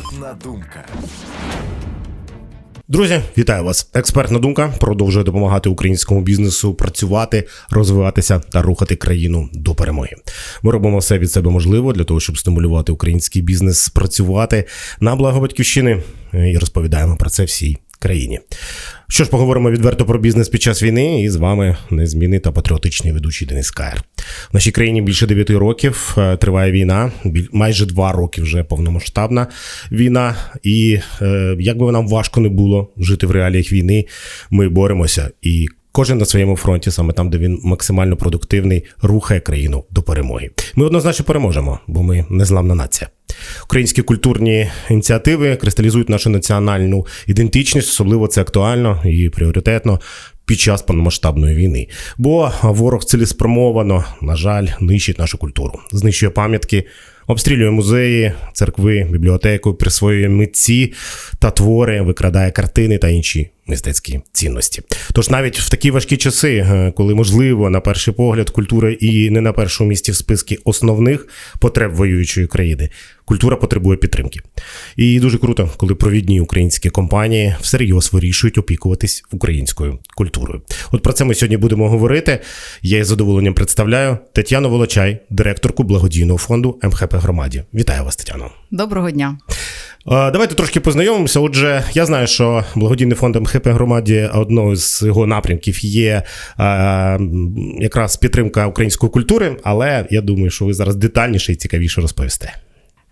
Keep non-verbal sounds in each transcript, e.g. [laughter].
Експертна думка. Друзі, вітаю вас! Експертна думка продовжує допомагати українському бізнесу працювати, розвиватися та рухати країну до перемоги. Ми робимо все від себе можливо для того, щоб стимулювати український бізнес працювати на благо батьківщини і розповідаємо про це всій країні. Що ж, поговоримо відверто про бізнес під час війни, і з вами незмінний та патріотичний ведучий Денис Каєр. В нашій країні більше 9 років е, триває війна, майже 2 роки вже повномасштабна війна. І е, як би нам важко не було жити в реаліях війни, ми боремося і. Кожен на своєму фронті, саме там, де він максимально продуктивний, рухає країну до перемоги. Ми однозначно переможемо, бо ми незламна нація. Українські культурні ініціативи кристалізують нашу національну ідентичність, особливо це актуально і пріоритетно під час повномасштабної війни. Бо ворог цілеспрямовано, на жаль, нищить нашу культуру, знищує пам'ятки, обстрілює музеї, церкви, бібліотеку, присвоює митці та твори, викрадає картини та інші мистецькі цінності. Тож навіть в такі важкі часи, е, коли можливо на перший погляд культура і не на першому місці в списку основних потреб воюючої країни, культура потребує підтримки. І дуже круто, коли провідні українські компанії всерйоз вирішують опікуватись українською культурою. От про це ми сьогодні будемо говорити. Я із задоволенням представляю Тетяну Волочай, директорку благодійного фонду МХП Громаді. Вітаю вас, Тетяно. Доброго дня. Давайте трошки познайомимося. Отже, я знаю, що благодійний фонд МХП громаді одного з його напрямків є якраз підтримка української культури, але я думаю, що ви зараз детальніше і цікавіше розповісте.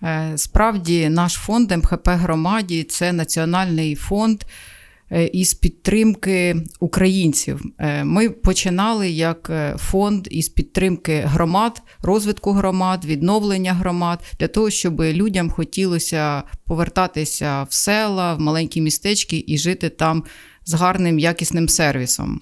Е, Справді, наш фонд МХП громаді це національний фонд е, із підтримки українців. Е, Ми починали як фонд із підтримки громад, розвитку громад, відновлення громад для того, щоб людям хотілося повертатися в села, в маленькі містечки і жити там з гарним якісним сервісом.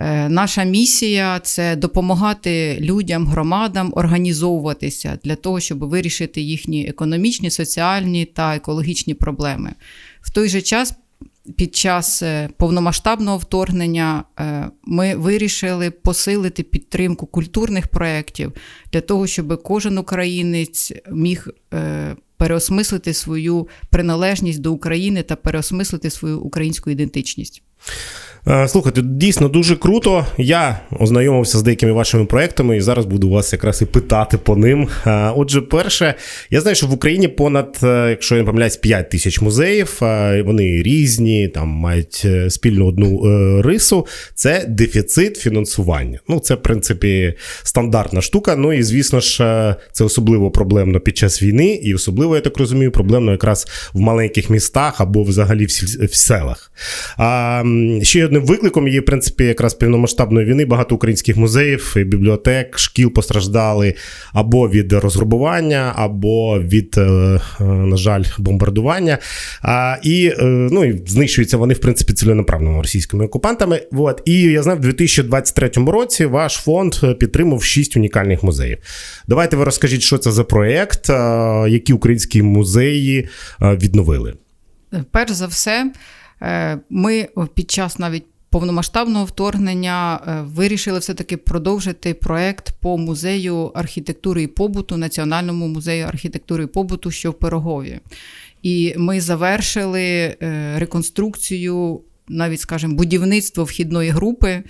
Е, Наша місія це допомагати людям, громадам організовуватися для того, щоб вирішити їхні економічні, соціальні та екологічні проблеми. В той же час, під час е, повномасштабного вторгнення, е, ми вирішили посилити підтримку культурних проєктів для того, щоб кожен українець міг переосмислити свою приналежність до України та переосмислити свою українську ідентичність. Е, Слухайте, дійсно дуже круто. Я ознайомився з деякими вашими проектами і зараз буду вас якраз і питати по ним. Е, Отже, перше, я знаю, що в Україні понад, е, якщо я не помиляюсь, 5 тисяч музеїв. Вони різні, там мають спільну одну рису. Це дефіцит фінансування. Ну, це, в принципі, стандартна штука. Ну і звісно ж, це особливо проблемно під час війни, і особливо, я так розумію, проблемно якраз в маленьких містах або взагалі в селах. А ще одним викликом є, в принципі, якраз повномасштабної війни. Багато українських музеїв, бібліотек, шкіл постраждали або від розграбування, або від, е, е, на жаль, бомбардування. І, е, ну, і знищуються вони, в принципі, ціленаправлено російськими окупантами. От. І я знаю, в 2023 році ваш фонд підтримав шість унікальних музеїв. Давайте ви розкажіть, що це за проєкт, які українські музеї відновили. Перш за все, ми під час навіть повномасштабного вторгнення е, вирішили все-таки продовжити проект по музею архітектури і побуту, Національному музею архітектури і побуту, що в Пирогові. І ми завершили е, реконструкцію, навіть, скажімо, будівництво вхідної групи.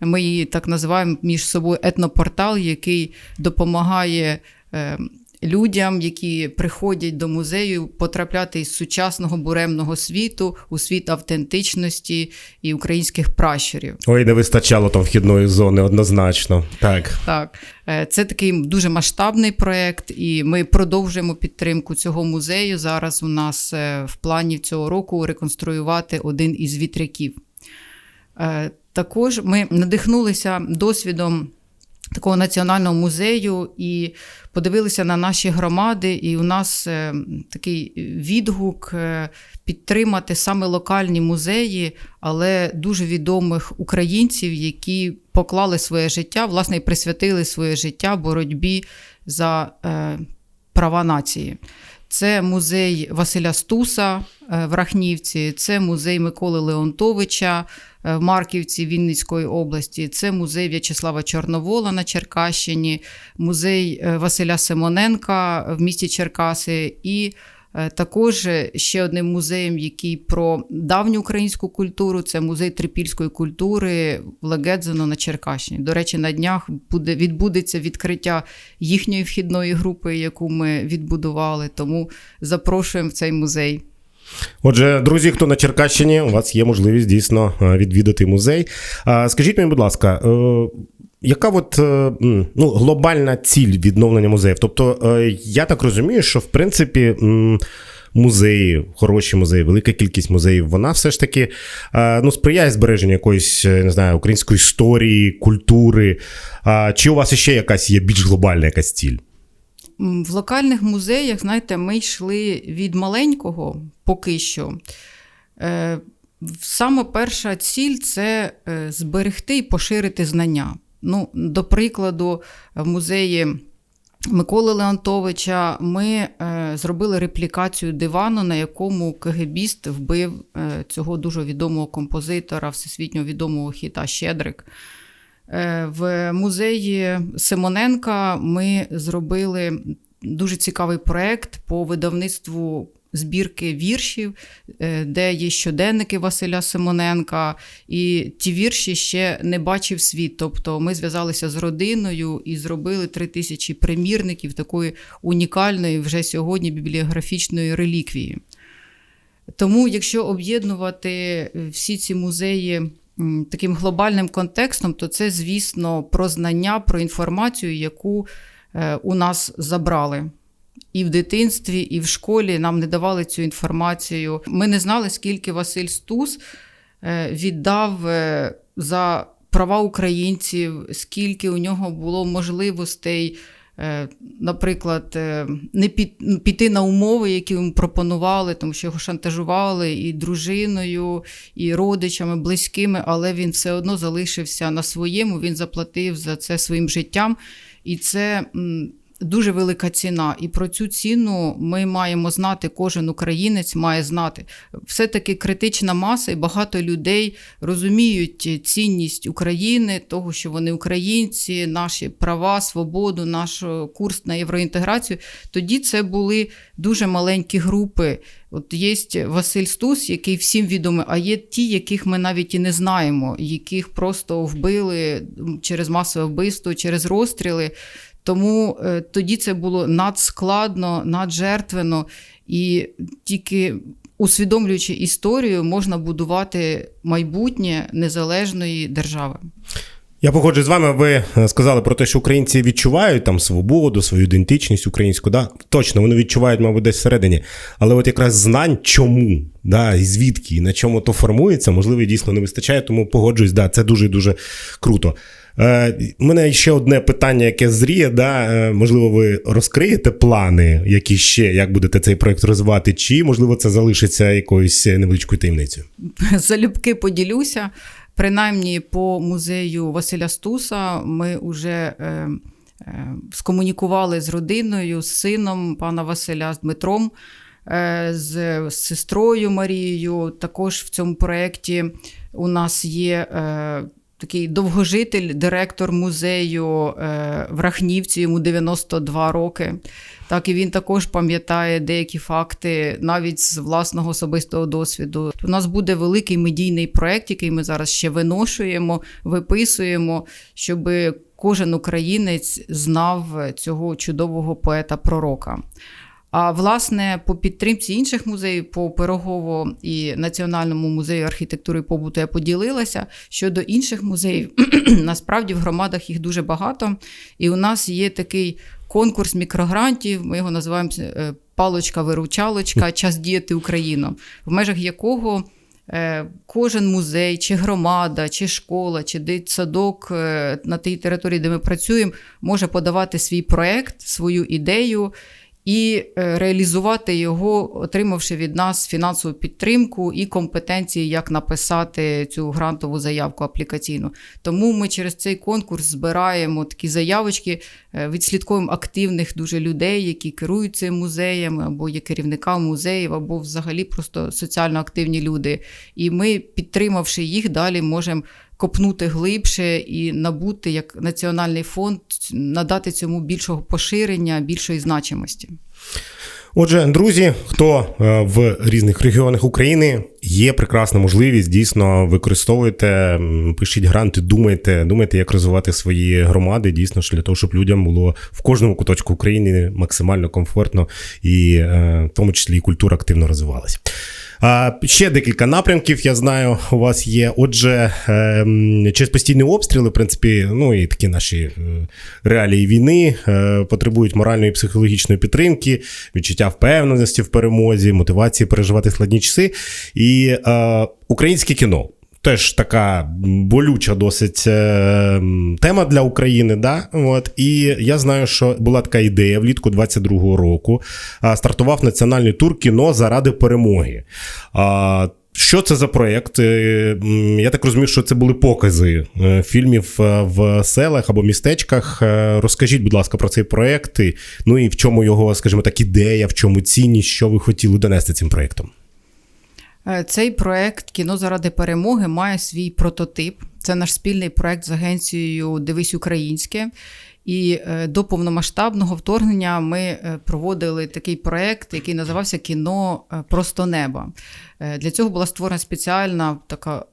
Ми її так називаємо між собою етнопортал, який допомагає е, людям, які приходять до музею, потрапляти із сучасного буремного світу у світ автентичності і українських пращурів. Ой, не вистачало там вхідної зони однозначно. Так. Так, е, це такий дуже масштабний проєкт, і ми продовжуємо підтримку цього музею. Зараз у нас е, в плані цього року реконструювати один із вітряків. Е, Також ми надихнулися досвідом такого національного музею і подивилися на наші громади, і у нас е, такий відгук е, підтримати саме локальні музеї, але дуже відомих українців, які поклали своє життя, власне, і присвятили своє життя боротьбі за е, права нації. Це музей Василя Стуса е, в Рахнівці, це музей Миколи Леонтовича е, в Марківці Вінницької області, це музей В'ячеслава Чорновола на Черкащині, музей е, Василя Симоненка в місті Черкаси і Також е, ще одним музеєм, який про давню українську культуру, це музей трипільської культури в Легедзино на Черкащині. До речі, на днях буде відбудеться відкриття їхньої вхідної групи, яку ми відбудували. Тому запрошуємо в цей музей. Отже, друзі, хто на Черкащині, у вас є можливість дійсно е, відвідати музей. Скажіть мені, будь ласка, е, яка от, е, ну, глобальна ціль відновлення музеїв? Тобто, е, я так розумію, що в принципі. Музеї, хороші музеї, велика кількість музеїв, вона все ж таки е, ну, сприяє збереженню якоїсь не знаю, української історії, культури. Чи у вас ще якась є більш глобальна якась ціль? В локальних музеях, знаєте, ми йшли від маленького поки що. Саме перша ціль це зберегти і поширити знання. Ну, до прикладу, в музеї Миколи Леонтовича ми е, зробили реплікацію дивану, на якому КГБіст вбив е, цього дуже відомого композитора, всесвітньо відомого хіта Щедрик. Е, В музеї Симоненка ми зробили дуже цікавий проєкт по видавництву збірки віршів, е, де є щоденники Василя Симоненка, і ті вірші ще не бачив світ. Тобто ми зв'язалися з родиною і зробили три тисячі примірників такої унікальної вже сьогодні бібліографічної реліквії. Тому, якщо об'єднувати е, всі ці музеї таким глобальним контекстом, то це, звісно, про знання, про інформацію, яку е, у нас забрали. І в дитинстві, і в школі нам не давали цю інформацію. Ми не знали, скільки Василь Стус е, віддав е, за права українців, скільки у нього було можливостей, е, наприклад, не піти на умови, які йому пропонували, тому що його шантажували і дружиною, і родичами, близькими, але він все одно залишився на своєму, він заплатив за це своїм життям. І це дуже велика ціна. І про цю ціну ми маємо знати, кожен українець має знати. Все-таки критична маса і багато людей розуміють цінність України, того, що вони українці, наші права, свободу, наш курс на євроінтеграцію. Тоді це були дуже маленькі групи. От є Василь Стус, який всім відомий, а є ті, яких ми навіть і не знаємо, яких просто вбили через масове вбивство, через розстріли. Тому е, тоді це було надскладно, наджертвено, і тільки усвідомлюючи історію, можна будувати майбутнє незалежної держави. Я погоджуюсь з вами. Ви сказали про те, що українці відчувають там свободу, свою ідентичність українську. Да? Точно, вони відчувають, мабуть, десь всередині. Але от якраз знань, чому, да, і звідки, і на чому то формується, можливо, дійсно не вистачає, тому погоджуюсь, да, це дуже дуже круто. Е, У мене ще одне питання, яке зріє. Да? Е, Можливо, ви розкриєте плани, які ще, як будете цей проект розвивати, чи можливо це залишиться якоюсь невеличкою таємницею? Залюбки поділюся. Принаймні, по музею Василя Стуса ми вже е, е, скомунікували з родиною, з сином пана Василя, з Дмитром, е, з сестрою Марією. Також в цьому проєкті у нас є. Такий довгожитель, директор музею е, в Рахнівці, йому 92 роки. Так, і він також пам'ятає деякі факти навіть з власного особистого досвіду. У нас буде великий медійний проект, який ми зараз ще виношуємо, виписуємо, щоб кожен українець знав цього чудового поета-пророка. А власне, по підтримці інших музеїв, по Пирогово і Національному музею архітектури і побуту я поділилася. Щодо інших музеїв, [clears throat] насправді в громадах їх дуже багато. І у нас є такий конкурс мікрогрантів, ми його називаємо е, палочка-виручалочка, час діяти Україну, в межах якого е, кожен музей, чи громада, чи школа, чи дитсадок е, на тій території, де ми працюємо, може подавати свій проект, свою ідею і е, реалізувати його, отримавши від нас фінансову підтримку і компетенції, як написати цю грантову заявку аплікаційну. Тому ми через цей конкурс збираємо такі заявочки, е, відслідковуємо активних дуже людей, які керують цим музеєм, або є керівниками музеїв, або взагалі просто соціально активні люди. І ми, підтримавши їх, далі можемо. Копнути глибше і набути як національний фонд, надати цьому більшого поширення, більшої значимості. Отже, друзі, хто е, в різних регіонах України є прекрасна можливість, дійсно використовуйте, пишіть гранти, думайте, думайте, як розвивати свої громади, дійсно для того, щоб людям було в кожному куточку України максимально комфортно і е, в тому числі і культура активно розвивалася. Ще декілька напрямків, я знаю, у вас є. Отже, ем, через постійні обстріли, в принципі, ну і такі наші е, реалії війни е, потребують моральної і психологічної підтримки, відчуття впевненості в перемозі, мотивації переживати складні часи. І е, українське кіно. Теж така болюча досить е, тема для України. Да? От. І я знаю, що була така ідея влітку 22-го року. Стартував національний тур кіно заради перемоги. Що це за проєкт? Е, Я так розумію, що це були покази е, фільмів в селах або містечках. Розкажіть, будь ласка, про цей проєкт. Ну і в чому його, скажімо так, ідея, в чому цінність, що ви хотіли донести цим проєктом? Е, Цей проект Кіно заради перемоги має свій прототип. Це наш спільний проект з агенцією Дивись Українське. І е, до повномасштабного вторгнення ми е, проводили такий проект, який називався Кіно Просто неба. Для цього була створена спеціальна така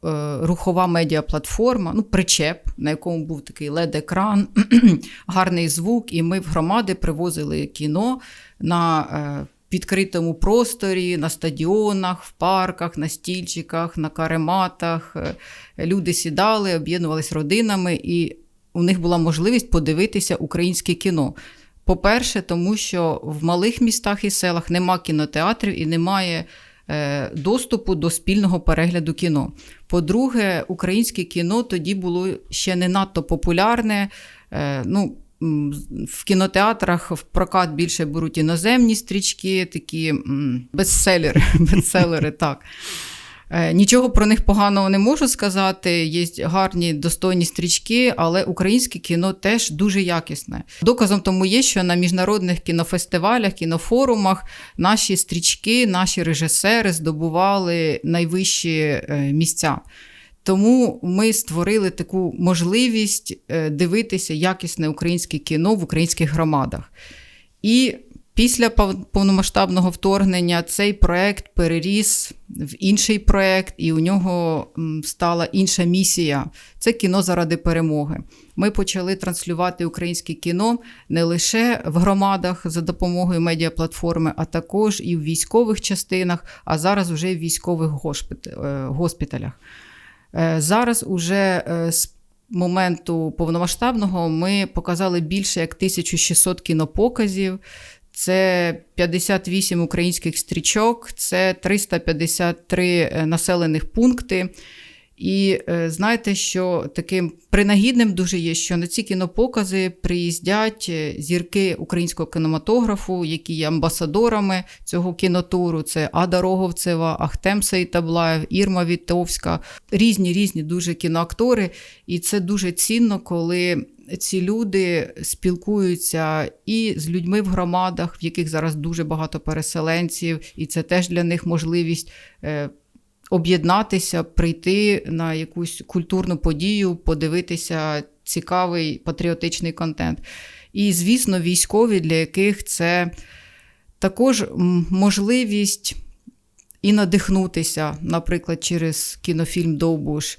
рухова медіаплатформа, ну, причеп, на якому був такий LED-екран, [clears throat] гарний звук, і ми в громади привозили кіно на відкритому просторі, на стадіонах, в парках, на стільчиках, на карематах. Е, Люди сідали, об'єднувалися родинами, і у них була можливість подивитися українське кіно. По-перше, тому що в малих містах і селах нема кінотеатрів і немає е, доступу до спільного перегляду кіно. По-друге, українське кіно тоді було ще не надто популярне. Е, ну, в кінотеатрах в прокат більше беруть іноземні стрічки, такі бестселери, [laughs] бестселери, так. Е, Нічого про них поганого не можу сказати. Є гарні достойні стрічки, але українське кіно теж дуже якісне. Доказом тому є, що на міжнародних кінофестивалях, кінофорумах наші стрічки, наші режисери здобували найвищі е, місця. Тому ми створили таку можливість е, дивитися якісне українське кіно в українських громадах. І після пов- повномасштабного вторгнення цей проект переріс в інший проект, і у нього стала інша місія це кіно заради перемоги. Ми почали транслювати українське кіно не лише в громадах за допомогою медіаплатформи, а також і в військових частинах, а зараз вже в військових е, госпіталях. Е, Зараз уже е, з моменту повномасштабного ми показали більше як 1600 кінопоказів. Це 58 українських стрічок, це 353 е, населених пункти. І е, знаєте, що таким принагідним дуже є, що на ці кінопокази приїздять е, зірки українського кінематографу, які є амбасадорами цього кінотуру. Це Ада Роговцева, Ахтем Сейтаблаєв, Ірма Вітовська, різні різні дуже кіноактори. І це дуже цінно, коли ці люди спілкуються і з людьми в громадах, в яких зараз дуже багато переселенців, і це теж для них можливість. Об'єднатися, прийти на якусь культурну подію, подивитися цікавий патріотичний контент. І, звісно, військові, для яких це також можливість і надихнутися, наприклад, через кінофільм Довбуш,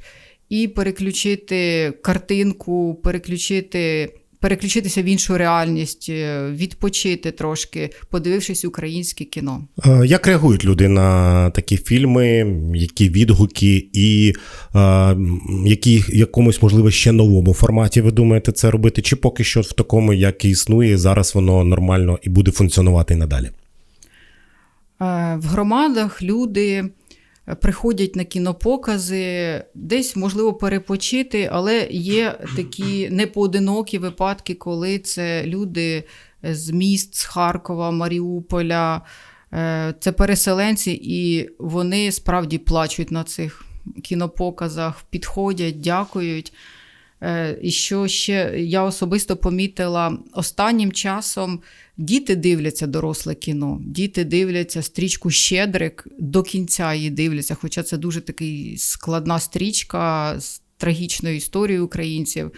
і переключити картинку, переключити, переключитися в іншу реальність, е, відпочити трошки, подивившись українське кіно. Е, Як реагують люди на такі фільми, які відгуки, і е, які якомусь, можливо, ще новому форматі ви думаєте це робити? Чи поки що в такому, як і існує, зараз воно нормально і буде функціонувати і надалі? Е, В громадах люди приходять на кінопокази, десь можливо перепочити, але є такі непоодинокі випадки, коли це люди з міст, з Харкова, Маріуполя, е, це переселенці, і вони справді плачуть на цих кінопоказах, підходять, дякують. Е, І що ще я особисто помітила останнім часом діти дивляться доросле кіно, діти дивляться стрічку Щедрик до кінця її дивляться, хоча це дуже такий складна стрічка з трагічною історією українців.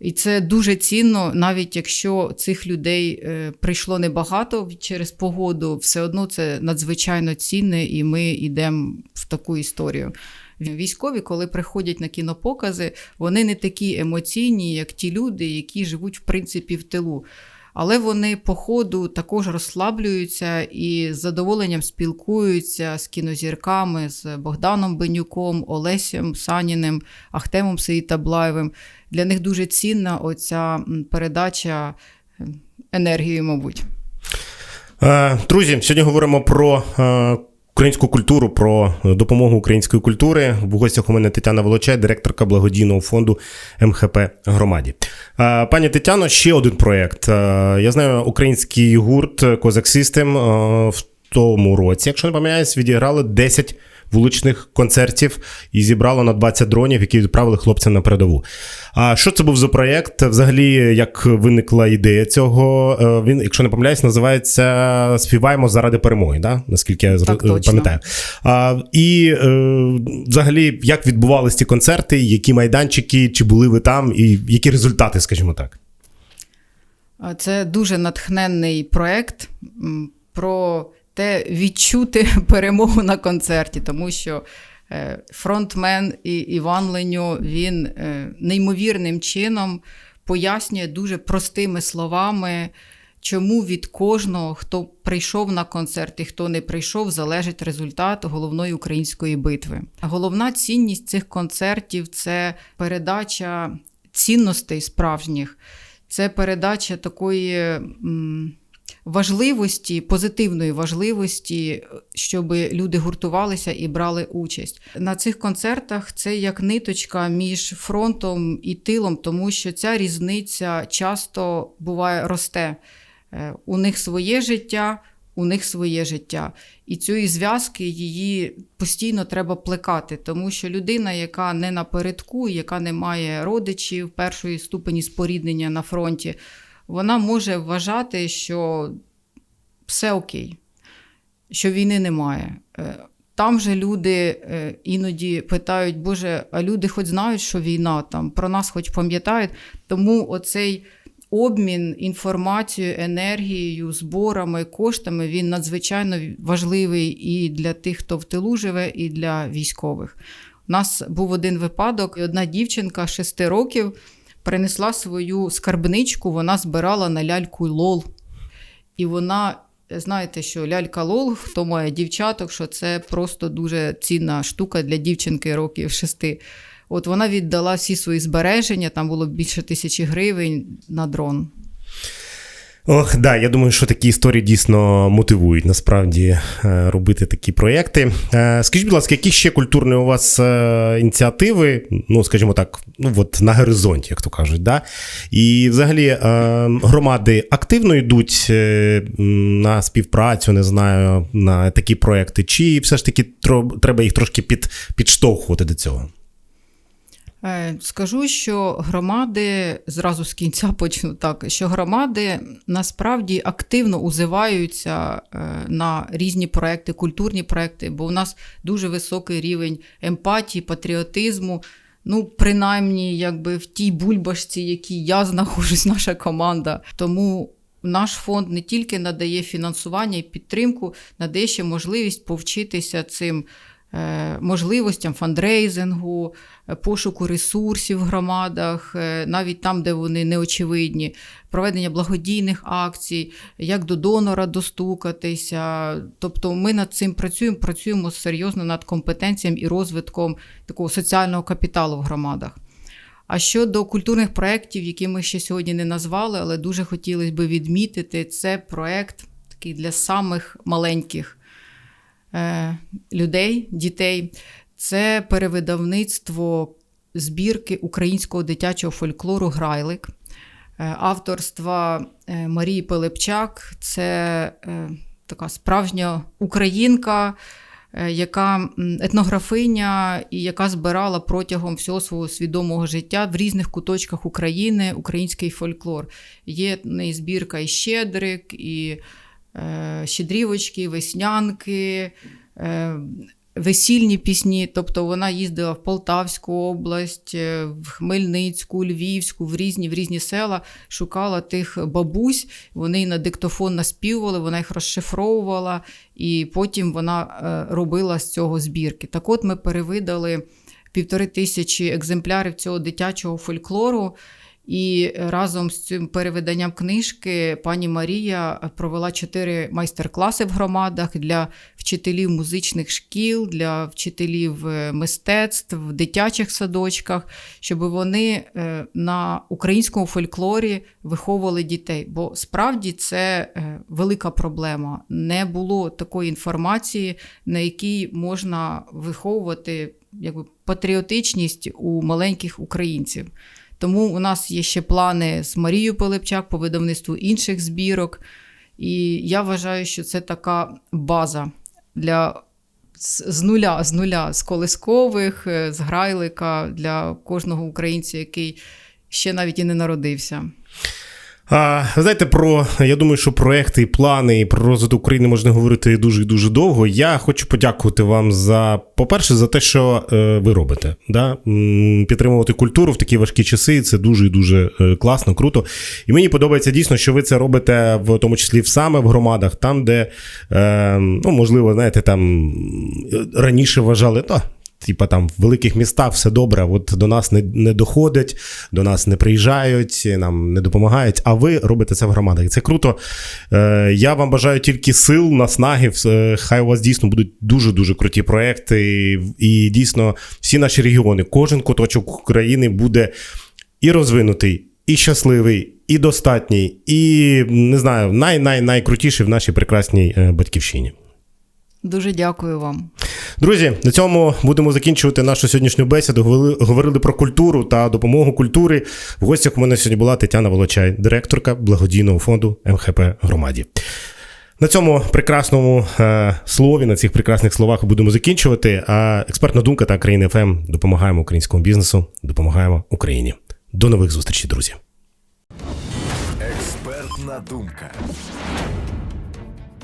І це дуже цінно, навіть якщо цих людей е, прийшло небагато через погоду, все одно це надзвичайно цінне, і ми йдемо в таку історію. Військові, коли приходять на кінопокази, вони не такі емоційні, як ті люди, які живуть в принципі в тилу. Але вони по ходу також розслаблюються і з задоволенням спілкуються з кінозірками, з Богданом Бенюком, Олесем Саніним, Ахтемом Сеїтаблаєвим. Для них дуже цінна оця передача е, енергії, мабуть. Е, Друзі, сьогодні говоримо про е, українську культуру, про допомогу української культури. В гостях у мене Тетяна Волочай, директорка благодійного фонду МХП Громаді. Пані Тетяно, ще один проєкт. Е, Я знаю, український гурт Козак е, в тому році, якщо не помиляюсь, відіграли 10 вуличних концертів і зібрало на 20 дронів, які відправили хлопцям на передову. А що це був за проєкт? Взагалі, як виникла ідея цього? Е, Він, якщо не помиляюсь, називається Співаємо заради перемоги, да? наскільки я Так, пам'ятаю. А, і е, взагалі, як відбувалися ці концерти, які майданчики, чи були ви там, і які результати, скажімо так? Це дуже натхненний проект про те відчути [laughs] перемогу на концерті, тому що е, фронтмен і Іван Леньо він е, неймовірним чином пояснює дуже простими словами. Чому від кожного, хто прийшов на концерт і хто не прийшов, залежить результат головної української битви. Головна цінність цих концертів це передача цінностей справжніх, це передача такої м, важливості, позитивної важливості, щоб люди гуртувалися і брали участь. На цих концертах це як ниточка між фронтом і тилом, тому що ця різниця часто буває росте. Е, У них своє життя, у них своє життя. І цієї зв'язки її постійно треба плекати, тому що людина, яка не напередку, яка не має родичів першої ступені споріднення на фронті, вона може вважати, що все окей, що війни немає. Е, Там же люди е, іноді питають, Боже, а люди хоч знають, що війна там про нас хоч пам'ятають. Тому оцей обмін інформацією, енергією, зборами, коштами він надзвичайно важливий і для тих, хто в тилу живе, і для військових. У нас був один випадок, і одна дівчинка 6 років принесла свою скарбничку, вона збирала на ляльку лол. І вона, знаєте, що лялька лол, хто має дівчаток, що це просто дуже цінна штука для дівчинки років шести. От вона віддала всі свої збереження, там було більше тисячі гривень на дрон. Ох, да, я думаю, що такі історії дійсно мотивують насправді е, робити такі проєкти. Е, Скажіть, будь ласка, які ще культурні у вас е, ініціативи, ну, скажімо так, ну от на горизонті, як то кажуть, да? І взагалі громади активно йдуть на співпрацю, не знаю, на такі проєкти, чи все ж таки треба їх трошки під, підштовхувати до цього? Е, Скажу, що громади зразу з кінця [laughs] почну так, що громади насправді активно узиваються е, на різні проекти, культурні проекти, бо у нас дуже високий рівень емпатії, патріотизму. Ну, принаймні, якби в тій бульбашці, якій я знаходжусь, [laughs] наша команда. Тому наш фонд не тільки надає фінансування і підтримку, надає ще можливість повчитися цим можливостям фандрейзингу, е, пошуку ресурсів в громадах, е, навіть там, де вони неочевидні, проведення благодійних акцій, як до донора достукатися. Тобто ми над цим працюємо, працюємо серйозно над компетенціями і розвитком такого соціального капіталу в громадах. А щодо культурних проєктів, які ми ще сьогодні не назвали, але дуже хотілося б відмітити, це проєкт такий для самих маленьких е, людей, дітей. Це перевидавництво збірки українського дитячого фольклору Грайлик. Е, авторства е, Марії Пилипчак. Це е, така справжня українка, е, яка етнографиня і яка збирала протягом всього свого свідомого життя в різних куточках України український фольклор. Є в неї збірка і Щедрик, і е, Щедрівочки, Веснянки. Е, весільні пісні. Тобто вона їздила в Полтавську область, е, в Хмельницьку, Львівську, в різні в різні села, шукала тих бабусь. Вони на диктофон наспівували, вона їх розшифровувала, і потім вона е, робила з цього збірки. Так от ми перевидали півтори тисячі екземплярів цього дитячого фольклору. І разом з цим перевиданням книжки пані Марія провела чотири майстер-класи в громадах для вчителів музичних шкіл, для вчителів е, мистецтв в дитячих садочках, щоб вони е, на українському фольклорі виховували дітей. Бо справді це е, велика проблема. Не було такої інформації, на якій можна виховувати якби, патріотичність у маленьких українців. Тому у нас є ще плани з Марією Пилипчак по видавництву інших збірок. І я вважаю, що це така база для з нуля, з нуля, з колискових, е, з грайлика для кожного українця, який ще навіть і не народився. А, знаєте, про я думаю, що проекти і плани і про розвиток України можна говорити дуже і дуже довго. Я хочу подякувати вам за, по-перше, за те, що е, ви робите. Да? Підтримувати культуру в такі важкі часи. Це дуже і дуже е, класно, круто. І мені подобається дійсно, що ви це робите в тому числі саме в громадах, там, де е, ну, можливо, знаєте, там е, раніше вважали, та. Типа там в великих містах все добре, от до нас не, не доходять, до нас не приїжджають, нам не допомагають. А ви робите це в громадах. Це круто. Е, я вам бажаю тільки сил, наснаги. Хай у вас дійсно будуть дуже дуже круті проекти. І, і дійсно всі наші регіони, кожен куточок України буде і розвинутий, і щасливий, і достатній, і не знаю, най-най-найкрутіший в нашій прекрасній е, батьківщині. Дуже дякую вам. Друзі, на цьому будемо закінчувати нашу сьогоднішню бесіду. Говорили, говорили про культуру та допомогу культури. В гостях у мене сьогодні була Тетяна Волочай, директорка благодійного фонду МХП Громаді. На цьому прекрасному е, слові, на цих прекрасних словах будемо закінчувати. А експертна думка та країни ФМ допомагаємо українському бізнесу, допомагаємо Україні. До нових зустрічей, друзі. Експертна думка.